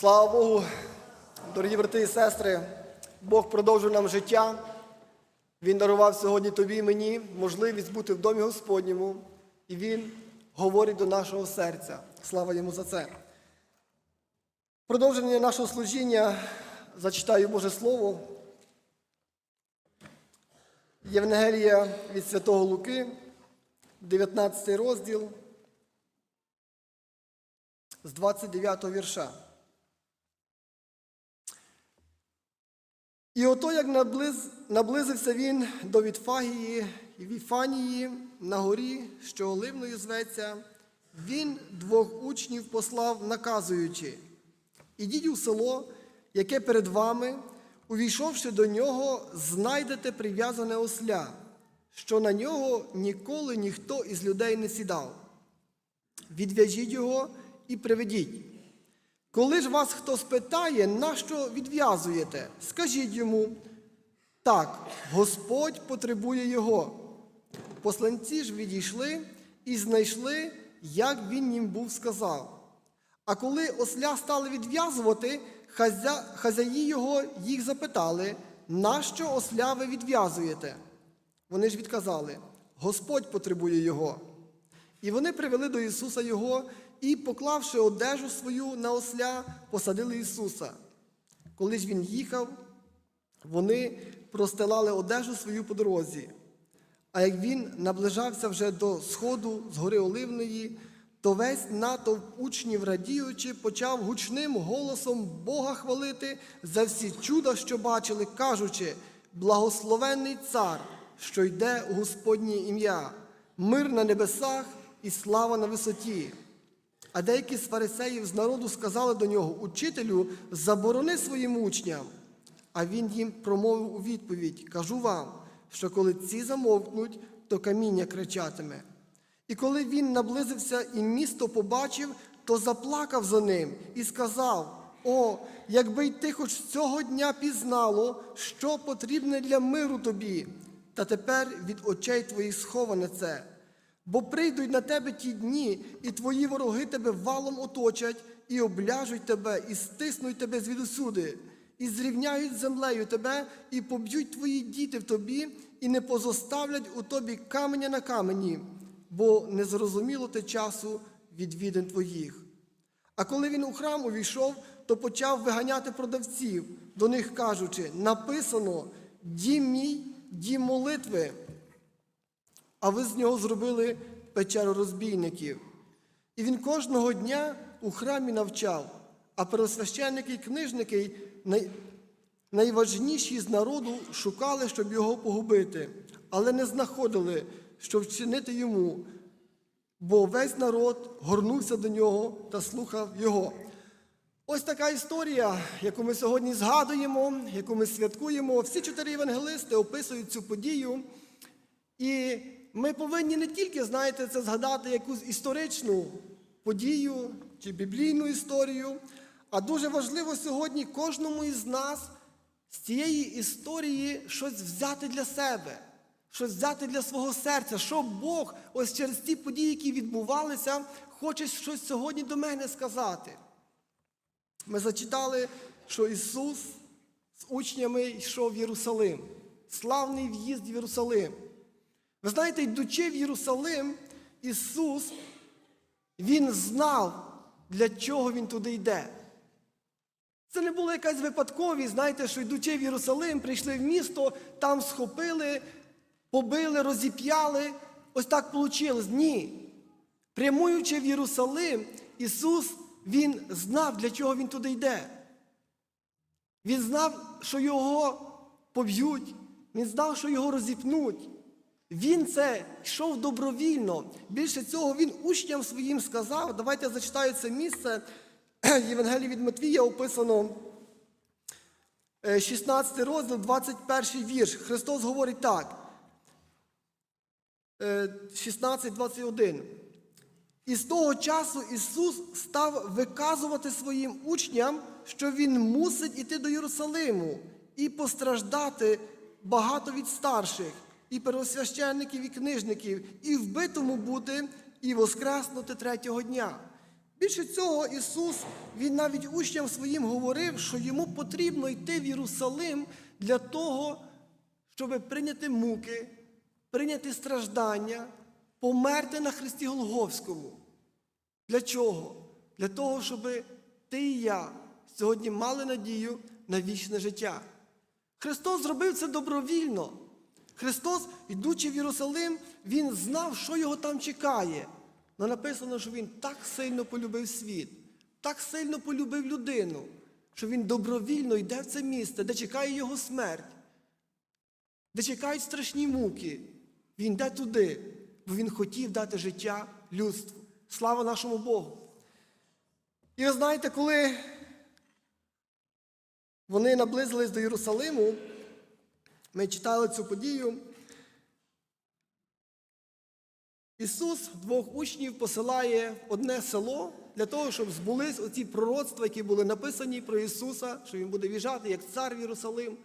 Слава Богу, дорогі брати і сестри, Бог продовжив нам життя. Він дарував сьогодні тобі і мені можливість бути в домі Господньому, і Він говорить до нашого серця. Слава йому за це. Продовження нашого служіння зачитаю Боже Слово. Євангелія від Святого Луки, 19 розділ з 29 вірша. І ото як наблиз, наблизився він до Вітфагії і Віфанії на горі, що Оливною зветься, він двох учнів послав, наказуючи: Ідіть у село, яке перед вами, увійшовши до нього, знайдете прив'язане осля, що на нього ніколи ніхто із людей не сідав. Відв'яжіть його і приведіть. Коли ж вас хто спитає, на що відв'язуєте, скажіть йому, так, Господь потребує його. Посланці ж відійшли і знайшли, як він їм був сказав. А коли осля стали відв'язувати, хазя... хазяї його їх запитали, нащо осля ви відв'язуєте? Вони ж відказали: Господь потребує його. І вони привели до Ісуса Його і, поклавши одежу свою на осля, посадили Ісуса. Коли ж Він їхав, вони простилали одежу свою по дорозі. А як він наближався вже до сходу з гори Оливної, то весь натовп учнів, радіючи, почав гучним голосом Бога хвалити за всі чуда, що бачили, кажучи: благословенний цар, що йде у Господнє ім'я, мир на небесах і слава на висоті. А деякі з фарисеїв з народу сказали до нього: Учителю, заборони своїм учням. А він їм промовив у відповідь: Кажу вам, що коли ці замовкнуть, то каміння кричатиме. І коли він наблизився і місто побачив, то заплакав за ним і сказав: О, якби й ти хоч цього дня пізнало, що потрібне для миру тобі, та тепер від очей твоїх сховане це. Бо прийдуть на тебе ті дні, і твої вороги тебе валом оточать, і обляжуть тебе, і стиснуть тебе звідусюди, і зрівняють землею тебе, і поб'ють твої діти в тобі, і не позоставлять у тобі каменя на камені, бо не зрозуміло те часу відвідин твоїх. А коли він у храм увійшов, то почав виганяти продавців, до них кажучи: написано: дім мій, дім молитви а ви з нього зробили печеру розбійників. І він кожного дня у храмі навчав, а первосвященники і книжники, най... найважніші з народу, шукали, щоб його погубити, але не знаходили, щоб вчинити йому, бо весь народ горнувся до нього та слухав його. Ось така історія, яку ми сьогодні згадуємо, яку ми святкуємо. Всі чотири євангелисти описують цю подію. І ми повинні не тільки, знаєте, це згадати якусь історичну подію чи біблійну історію, а дуже важливо сьогодні кожному із нас з цієї історії щось взяти для себе, щось взяти для свого серця, що Бог ось через ті події, які відбувалися, хоче щось сьогодні до мене сказати. Ми зачитали, що Ісус з учнями йшов в Єрусалим, славний в'їзд в Єрусалим. Ви знаєте, йдучи в Єрусалим, Ісус, Він знав, для чого Він туди йде. Це не було якась випадковість, знаєте, що йдучи в Єрусалим, прийшли в місто, там схопили, побили, розіп'яли. Ось так вийшло. Ні. Прямуючи в Єрусалим, Ісус, Він знав, для чого Він туди йде. Він знав, що його поб'ють, він знав, що його розіпнуть. Він це йшов добровільно. Більше цього він учням своїм сказав. Давайте я зачитаю це місце. Євангелії від Матвія описано 16 розділ, 21 вірш. Христос говорить так. 16-21. І з того часу Ісус став виказувати своїм учням, що Він мусить іти до Єрусалиму і постраждати багато від старших і первосвященників, і книжників, і вбитому бути, і воскреснути третього дня. Більше цього, Ісус, Він навіть учням своїм говорив, що йому потрібно йти в Єрусалим для того, щоб прийняти муки, прийняти страждання, померти на Христі Голговському. Для чого? Для того, щоб ти і я сьогодні мали надію на вічне життя. Христос зробив це добровільно. Христос, йдучи в Єрусалим, Він знав, що його там чекає. Але написано, що Він так сильно полюбив світ, так сильно полюбив людину, що Він добровільно йде в це місце, де чекає його смерть, де чекають страшні муки. Він йде туди, бо Він хотів дати життя людству. Слава нашому Богу! І ви знаєте, коли вони наблизились до Єрусалиму, ми читали цю подію. Ісус двох учнів посилає в одне село для того, щоб збулись оці пророцтва, які були написані про Ісуса, що Він буде в'їжджати як цар в Єрусалим.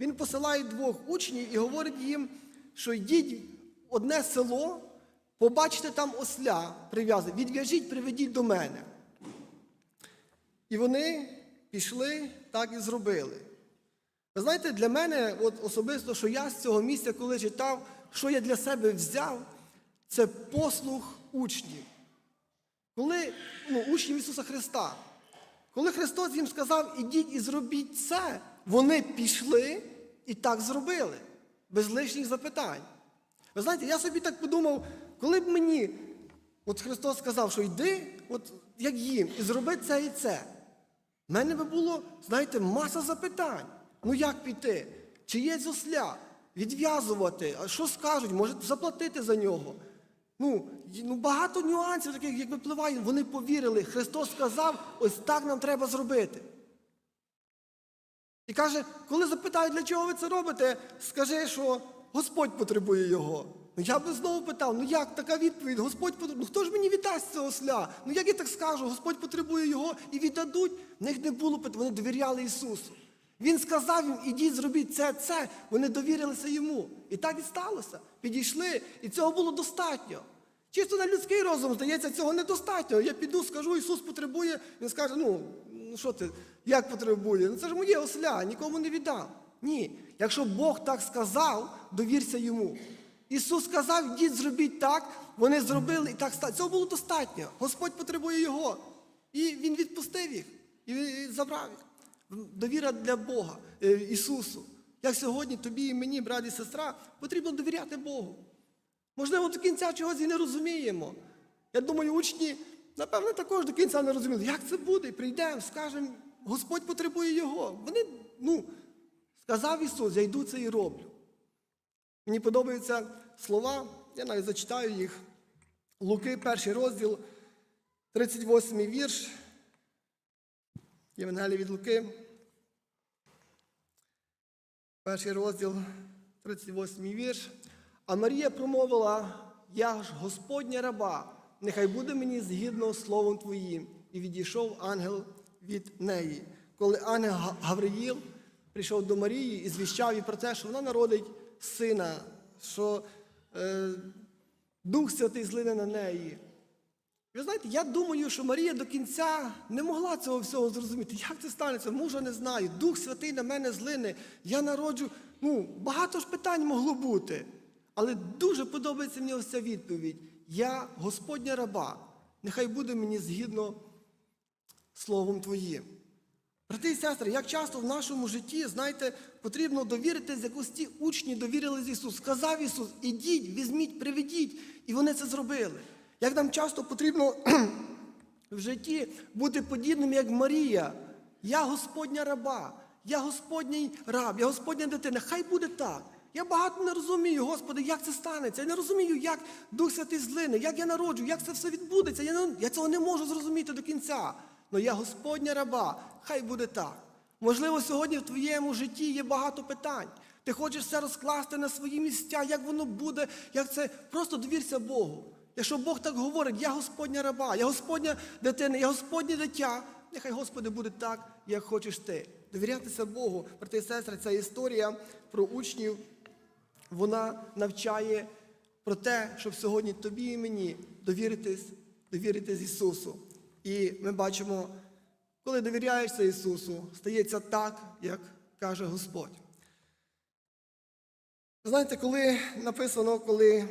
Він посилає двох учнів і говорить їм, що йдіть в одне село, побачите там осля прив'язаний, відв'яжіть, приведіть до мене. І вони пішли, так і зробили. Ви знаєте, для мене, от особисто, що я з цього місця, коли читав, що я для себе взяв, це послух учнів. Коли ну, учнів Ісуса Христа, коли Христос їм сказав, ідіть і зробіть це, вони пішли і так зробили, без лишніх запитань. Ви знаєте, я собі так подумав, коли б мені, от Христос сказав, що йди, от як їм, і зроби це і це. У мене би було, знаєте, маса запитань. Ну як піти? Чи є зосля? Відв'язувати, а що скажуть, може заплатити за нього. Ну, ну багато нюансів, таких, як випливає, вони повірили. Христос сказав, ось так нам треба зробити. І каже, коли запитають, для чого ви це робите, скажи, що Господь потребує його. Ну я би знову питав, ну як така відповідь? Господь потребує. Ну хто ж мені віддасть цього осля? Ну як я так скажу, Господь потребує його і віддадуть? В них не було питань, вони довіряли Ісусу. Він сказав їм, ідіть, зробіть це, це. Вони довірилися йому. І так і сталося. Підійшли, і цього було достатньо. Чисто на людський розум, здається, цього недостатньо. Я піду, скажу, Ісус потребує. Він скаже, ну, ну що ти, як потребує? Ну це ж моє осля, нікому не віддам. Ні. Якщо Бог так сказав, довірся йому. Ісус сказав, йдіть, зробіть так, вони зробили і так стало. Цього було достатньо. Господь потребує його. І Він відпустив їх і забрав їх. Довіра для Бога, е, Ісусу. Як сьогодні тобі і мені, брат і сестра, потрібно довіряти Богу. Можливо, до кінця чогось і не розуміємо. Я думаю, учні, напевно, також до кінця не розуміли, як це буде. Прийдемо, скажемо, Господь потребує його. Вони, ну, сказав Ісус, я йду це і роблю. Мені подобаються слова, я навіть зачитаю їх. Луки, перший розділ, 38 вірш. Євангелія від Луки. Перший розділ, 38 вірш. А Марія промовила: Я ж Господня раба, нехай буде мені згідно словом Твоїм. І відійшов ангел від неї. Коли ангел Гавриїл прийшов до Марії і звіщав їй про те, що вона народить сина, що е, Дух Святий злине на неї. Ви знаєте, я думаю, що Марія до кінця не могла цього всього зрозуміти. Як це станеться? Мужа не знаю. Дух Святий на мене злине. Я народжу. Ну, багато ж питань могло бути. Але дуже подобається мені ось ця відповідь. Я Господня раба. Нехай буде мені згідно Словом Твоїм. Брати і сестри, як часто в нашому житті, знаєте, потрібно довіритись, як ось ті учні довірились Ісусу. Сказав Ісус, ідіть, візьміть, приведіть. І вони це зробили. Як нам часто потрібно в житті бути подібним, як Марія. Я Господня раба, я Господній раб, я Господня дитина. Хай буде так. Я багато не розумію, Господи, як це станеться. Я не розумію, як Дух Святий злине, як я народжу, як це все відбудеться. Я, не, я цього не можу зрозуміти до кінця. Але я Господня раба, хай буде так. Можливо, сьогодні в твоєму житті є багато питань. Ти хочеш все розкласти на свої місця, як воно буде, як це. Просто довірся Богу. Якщо Бог так говорить, я Господня раба, я Господня дитина, я Господнє дитя, нехай Господи буде так, як хочеш ти. Довірятися Богу, брати і сестри, ця історія про учнів, вона навчає про те, щоб сьогодні тобі і мені довіритись, довіритись Ісусу. І ми бачимо, коли довіряєшся Ісусу, стається так, як каже Господь. Знаєте, коли написано, коли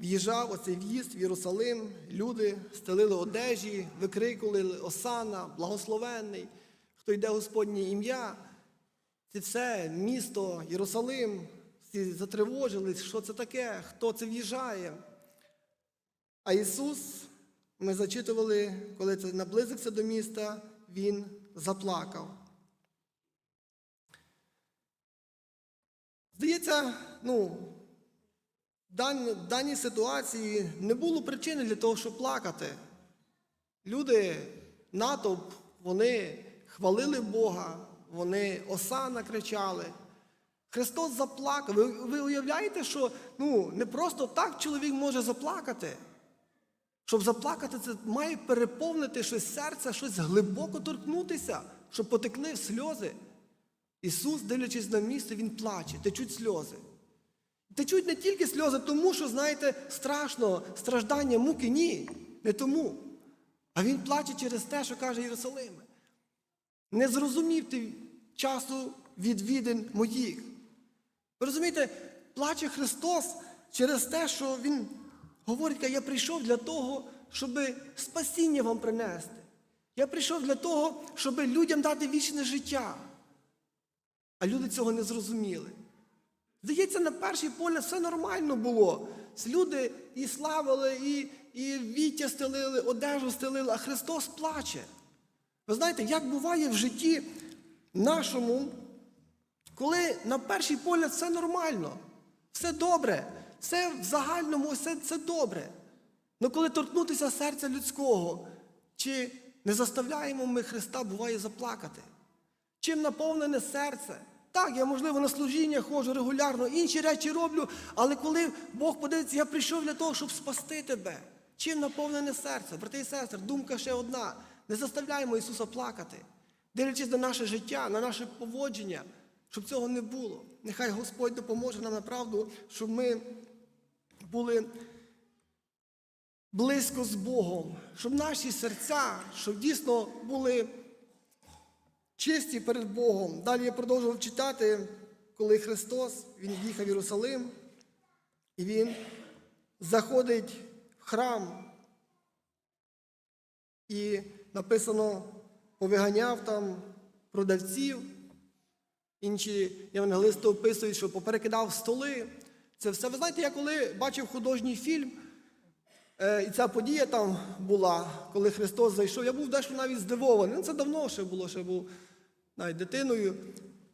в'їжджав оцей в'їзд в Єрусалим, люди стелили одежі, викрикували Осана, благословенний, хто йде Господнє ім'я. Це все місто, Єрусалим, всі затривожились, що це таке, хто це в'їжджає. А Ісус, ми зачитували, коли це наблизився до міста, Він заплакав. Здається, ну, в даній ситуації не було причини для того, щоб плакати. Люди, натовп, вони хвалили Бога, вони осана кричали. Христос заплакав. Ви, ви уявляєте, що ну, не просто так чоловік може заплакати. Щоб заплакати, це має переповнити щось серце, щось глибоко торкнутися, щоб потекли сльози. Ісус, дивлячись на місце, Він плаче, течуть сльози. Течуть не тільки сльози, тому що, знаєте, страшно, страждання, муки, ні, не тому. А Він плаче через те, що каже Єрусалиме. Не зрозумів ти часу відвідин моїх. Ви розумієте, плаче Христос через те, що Він говорить, я прийшов для того, щоб спасіння вам принести. Я прийшов для того, щоб людям дати вічне життя. А люди цього не зрозуміли. Здається, на перший погляд все нормально було. Люди і славили, і, і віття стелили, одежу стелили, а Христос плаче. Ви знаєте, як буває в житті нашому, коли на перший погляд все нормально, все добре, все в загальному, все, все добре. Але коли торкнутися серця людського, чи не заставляємо ми Христа, буває заплакати? Чим наповнене серце? Так, я, можливо, на служіння ходжу регулярно, інші речі роблю, але коли Бог подивиться, я прийшов для того, щоб спасти тебе. Чим наповнене серце? Брати і сестри, думка ще одна. Не заставляємо Ісуса плакати, дивлячись на наше життя, на наше поводження, щоб цього не було. Нехай Господь допоможе нам направду, щоб ми були близько з Богом, щоб наші серця, щоб дійсно були чисті перед Богом. Далі я продовжував читати, коли Христос Він їхав в Єрусалим, і Він заходить в храм. І написано, повиганяв там продавців. Інші євангелисти описують, що поперекидав столи. Це все. Ви знаєте, я коли бачив художній фільм, Е, І ця подія там була, коли Христос зайшов. Я був дещо навіть здивований. Ну, Це давно ще було, ще був навіть дитиною.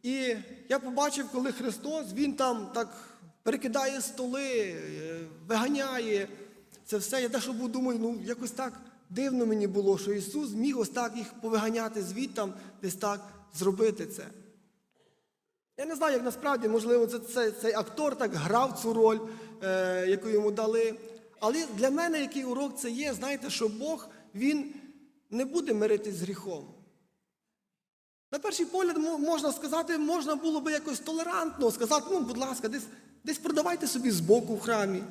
І я побачив, коли Христос, Він там так перекидає столи, е, виганяє це все. Я був думаю, ну якось так дивно мені було, що Ісус міг ось так їх повиганяти звідтам, десь так зробити це. Я не знаю, як насправді, можливо, це, це, цей актор так грав цю роль, е, яку йому дали. Але для мене який урок це є, знаєте, що Бог Він не буде миритись з гріхом. На перший погляд можна сказати, можна було би якось толерантно сказати, ну, будь ласка, десь, десь продавайте собі збоку в храмі.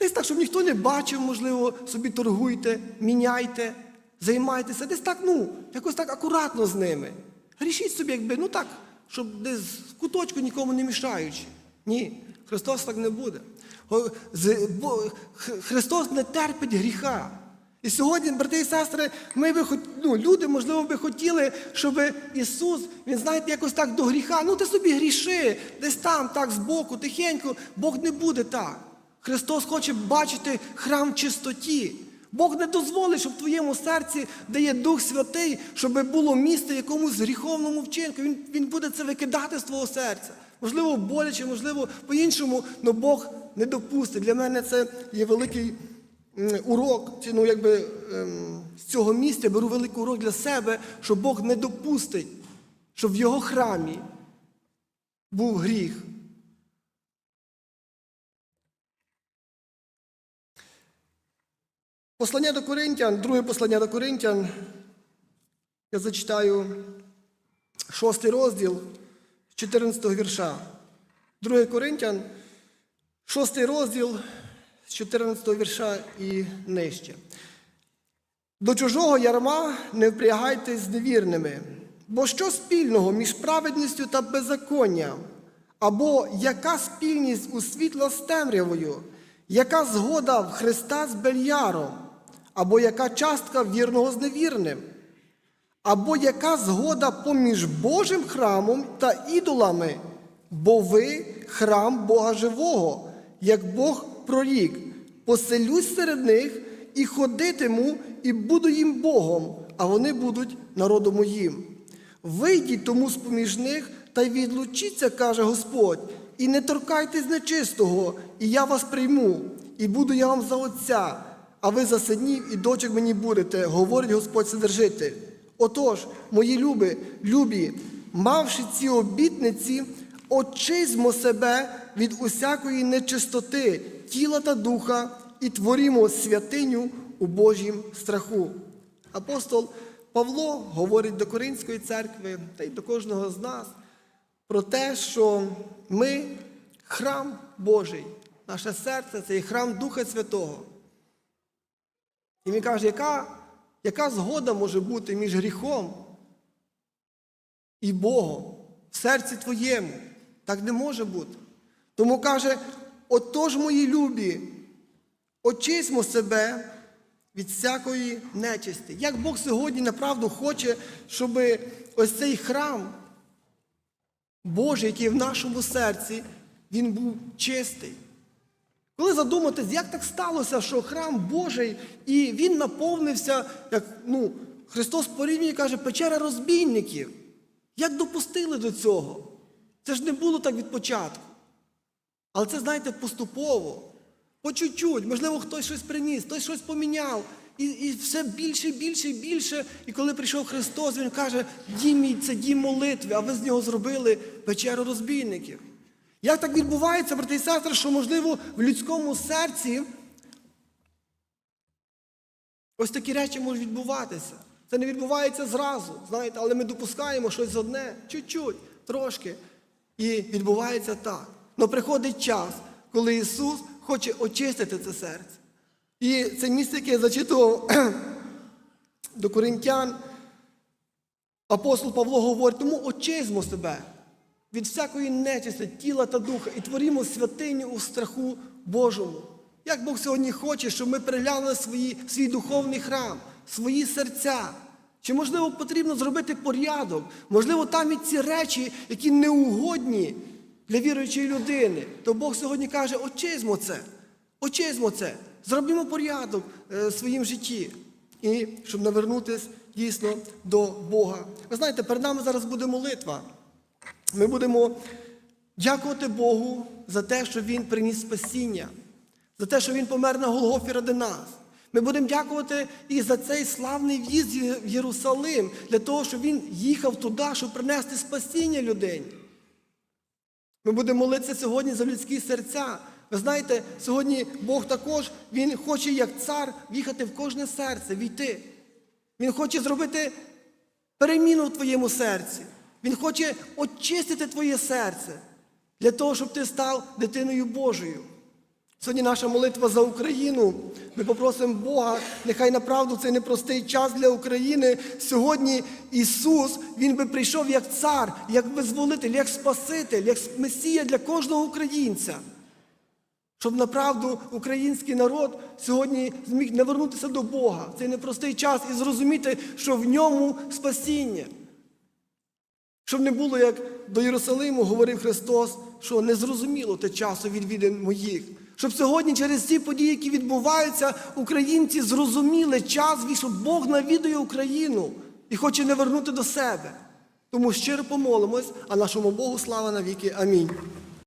Десь так, щоб ніхто не бачив, можливо, собі торгуйте, міняйте, займайтеся. Десь так, ну, якось так акуратно з ними. Грішіть собі, якби, ну так, щоб десь в куточку нікому не мішаючи. Ні, Христос так не буде. Христос не терпить гріха. І сьогодні, брати і сестри, ми би ну, люди, можливо, би хотіли, щоб Ісус, Він, знаєте, якось так до гріха. Ну ти собі гріши, десь там, так, збоку, тихенько. Бог не буде так. Христос хоче бачити храм чистоті. Бог не дозволить, щоб в твоєму серці, де є Дух Святий, щоб було місце якомусь гріховному вчинку. Він, він буде це викидати з твого серця. Можливо, боляче, можливо, по-іншому, але Бог не допустить. Для мене це є великий урок. Ну, якби, ем, з цього місця беру великий урок для себе, що Бог не допустить, щоб в його храмі був гріх. Послання до Коринтян, друге послання до Коринтян. Я зачитаю шостий розділ з 14 вірша. Друге Коринтян, шостий розділ з 14 вірша і нижче. До чужого ярма не впрягайтесь з невірними, бо що спільного між праведністю та беззаконням? Або яка спільність у світла з темрявою, яка згода в Христа з Бельяром, або яка частка вірного з невірним? Або яка згода поміж Божим храмом та ідолами, бо ви храм Бога живого, як Бог прорік, поселюсь серед них і ходитиму, і буду їм Богом, а вони будуть народом моїм. Вийдіть тому з-поміж них та й відлучіться, каже Господь, і не торкайтесь нечистого, і я вас прийму, і буду я вам за отця, а ви за синів і дочок мені будете, говорить Господь Вседержитель. Отож, мої люби, любі, мавши ці обітниці, очизмо себе від усякої нечистоти, тіла та духа, і творімо святиню у Божім страху. Апостол Павло говорить до Коринської церкви та й до кожного з нас про те, що ми храм Божий, наше серце це є храм Духа Святого. І він каже, яка, яка згода може бути між гріхом і Богом в серці твоєму? Так не може бути. Тому каже, отож, мої любі, очисьмо себе від всякої нечисті. Як Бог сьогодні направду хоче, щоб ось цей храм Божий, який в нашому серці, він був чистий. Коли задуматись, як так сталося, що храм Божий, і він наповнився, як ну, Христос порівнює, каже, печера розбійників. Як допустили до цього? Це ж не було так від початку. Але це, знаєте, поступово, по чуть-чуть, можливо, хтось щось приніс, хтось щось поміняв. І, і все більше, більше і більше. І коли прийшов Христос, Він каже, дім мій це дім молитви, а ви з нього зробили печеру розбійників. Як так відбувається, брати і сестри, що, можливо, в людському серці ось такі речі можуть відбуватися. Це не відбувається зразу, знаєте, але ми допускаємо щось одне, чуть-чуть, трошки. І відбувається так. Но приходить час, коли Ісус хоче очистити це серце. І це місце, яке я зачитував до коринтян, апостол Павло говорить, тому очизмо себе від всякої нечисти, тіла та духа, і творімо святиню у страху Божому. Як Бог сьогодні хоче, щоб ми переглянули свої, свій духовний храм, свої серця. Чи, можливо, потрібно зробити порядок? Можливо, там і ці речі, які неугодні для віруючої людини. То Бог сьогодні каже, очизмо це, очизмо це, зробімо порядок е, в своїм житті. І щоб навернутися дійсно до Бога. Ви знаєте, перед нами зараз буде молитва. Ми будемо дякувати Богу за те, що Він приніс спасіння, за те, що Він помер на Голгофі ради нас. Ми будемо дякувати і за цей славний в'їзд в Єрусалим, для того, щоб він їхав туди, щоб принести спасіння людині. Ми будемо молитися сьогодні за людські серця. Ви знаєте, сьогодні Бог також Він хоче, як цар, в'їхати в кожне серце, війти. Він хоче зробити переміну в твоєму серці. Він хоче очистити твоє серце для того, щоб ти став дитиною Божою. Сьогодні наша молитва за Україну. Ми попросимо Бога, нехай направду цей непростий час для України. Сьогодні Ісус, Він би прийшов як цар, як визволитель, як Спаситель, як Месія для кожного українця. Щоб направду український народ сьогодні зміг навернутися до Бога цей непростий час і зрозуміти, що в ньому спасіння. Щоб не було, як до Єрусалиму говорив Христос, що не зрозуміло те часу відвідин моїх. Щоб сьогодні через ці події, які відбуваються, українці зрозуміли час, що Бог навідує Україну і хоче не вернути до себе. Тому щиро помолимось, а нашому Богу слава навіки. Амінь.